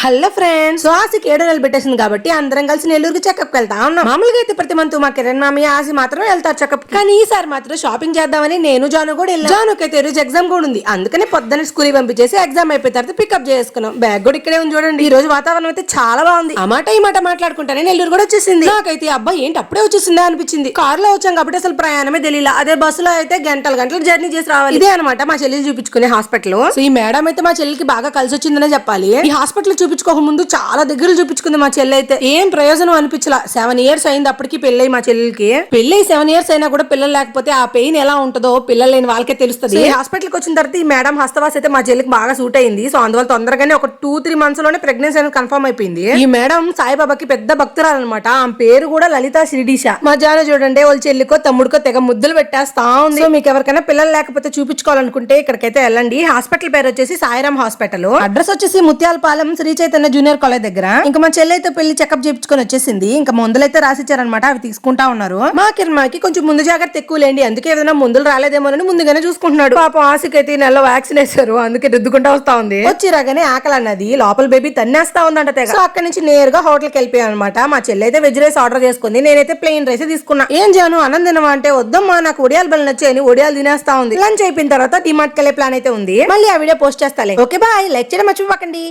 Hello friends. ఆసికి ఏడు నెలలు పెట్టేసింది కాబట్టి అందరం కలిసి నెల్లూరుకి చెకప్ వెళ్తా ఉన్నాం. మామూలుగా అయితే ప్రతి మంత్ మా కిరణ్ మామి ఆసి మాత్రం వెళ్తారు చెకప్ కానీ ఈసారి మాత్రం షాపింగ్ చేద్దామని నేను జాను కూడా వెళ్ళాను జానుకి అయితే రోజు ఎగ్జామ్ కూడా ఉంది. అందుకని పొద్దున్న స్కూల్ పంపించేసి ఎగ్జామ్ అయిపోయిన తర్వాత పికప్ చేసుకున్నాం. బ్యాగ్ కూడా ఇక్కడే ఉంది చూడండి. ఈ రోజు వాతావరణం అయితే చాలా బాగుంది. ఆ మాట ఈ మాట మాట్లాడుకుంటానే నెల్లూరు కూడా వచ్చేసింది. నాకైతే అబ్బాయి ఏంటి అప్పుడే వచ్చేసిందా అనిపించింది. కార్లో వచ్చాం కాబట్టి అసలు ప్రయాణమే తెలియలా. అదే బస్సులో అయితే గంటలు గంటలు జర్నీ చేసి రావాలి. ఇదే అనమాట మా చెల్లిని చూపించుకునే హాస్పిటల్ సో ఈ మేడం అయితే మా చెల్లికి బాగా కలిసి వచ్చిందనే చెప్పాలి. ఈ హాస్పిటల్ చూపించుకోక ముందు చాలా దగ్గర చూపించుకుంది మా చెల్లి అయితే. ఏం ప్రయోజనం అనిపించలా. సెవెన్ ఇయర్స్ అయింది అప్పటికి పెళ్ళై మా చెల్లికి. పెళ్ళై సెవెన్ ఇయర్స్ అయినా కూడా పిల్లలు లేకపోతే ఆ పెయిన్ ఎలా ఉంటుందో పిల్లలు లేని వాళ్ళకే తెలుస్తుంది. హాస్పిటల్ హాస్పిటల్కి వచ్చిన తర్వాత ఈ మేడం హస్తవాస్ అయితే మా చెల్లికి బాగా సూట్ అయింది. సో అందువల్ల తొందరగానే ఒక టూ త్రీ మంత్స్లోనే ప్రెగ్నెన్సీ అనేది కన్ఫర్మ్ అయిపోయింది. ఈ మేడం సాయిబాబాకి పెద్ద భక్తురాలు అనమాట ఆమె పేరు కూడా లలిత శిరిడీష మా జాన చూడండి వాళ్ళ చెల్లికో తమ్ముడికో తెగ ముద్దులు పెట్టేస్తా ఉంది. మీకు ఎవరికైనా పిల్లలు లేకపోతే చూపించుకోవాలనుకుంటే ఇక్కడికైతే వెళ్ళండి. హాస్పిటల్ పేరు వచ్చేసి సాయిరామ్ హాస్పిటల్ అడ్రస్ వచ్చేసి ముత్యాలపాలెం శ్రీ చైతన్య జూనియర్ కాలేజ్ దగ్గర ఇంకా మా చెల్లి అయితే పెళ్ళి చెకప్ చేయించుకొని వచ్చేసింది. ఇంకా మందులైతే రాసిచ్చారనమాట అవి తీసుకుంటా ఉన్నారు. మా కిరణ్మాకి కొంచెం ముందు జాగ్రత్త ఎక్కువ లేండి అందుకే ఏదైనా మందులు రాలేదేమోనని ముందుగానే చూసుకుంటున్నాడు. పాపం ఆశకైతే ఈ నెలలో వ్యాక్సిన్ వేశారు అందుకే రుద్దుకుంటా వస్తా ఉంది. వచ్చి రాగానే ఆకలి అన్నది లోపల బేబీ తన్నేస్తా ఉందంట తెగ. సో అక్కడి నుంచి నేరుగా హోటల్కి వెళ్ళిపోయాను అనమాట మా చెల్లి అయితే వెజ్ రైస్ ఆర్డర్ చేసుకుంది నేనైతే ప్లెయిన్ రైస్ తీసుకున్నా. ఏం చేయను అన్నం తినవా అంటే వద్దమ్మా నాకు ఒడియాలు బలి నచ్చాయని ఒడియాలు తినేస్తా ఉంది. లంచ్ అయిపోయిన తర్వాత డిమార్ట్ కెళ్ళే ప్లాన్ అయితే ఉంది. మళ్ళీ ఆ వీడియో పోస్ట్ చేస్తాలే. ఓకే బాయ్ లైక్ చేయడం మర్చిపోకండి.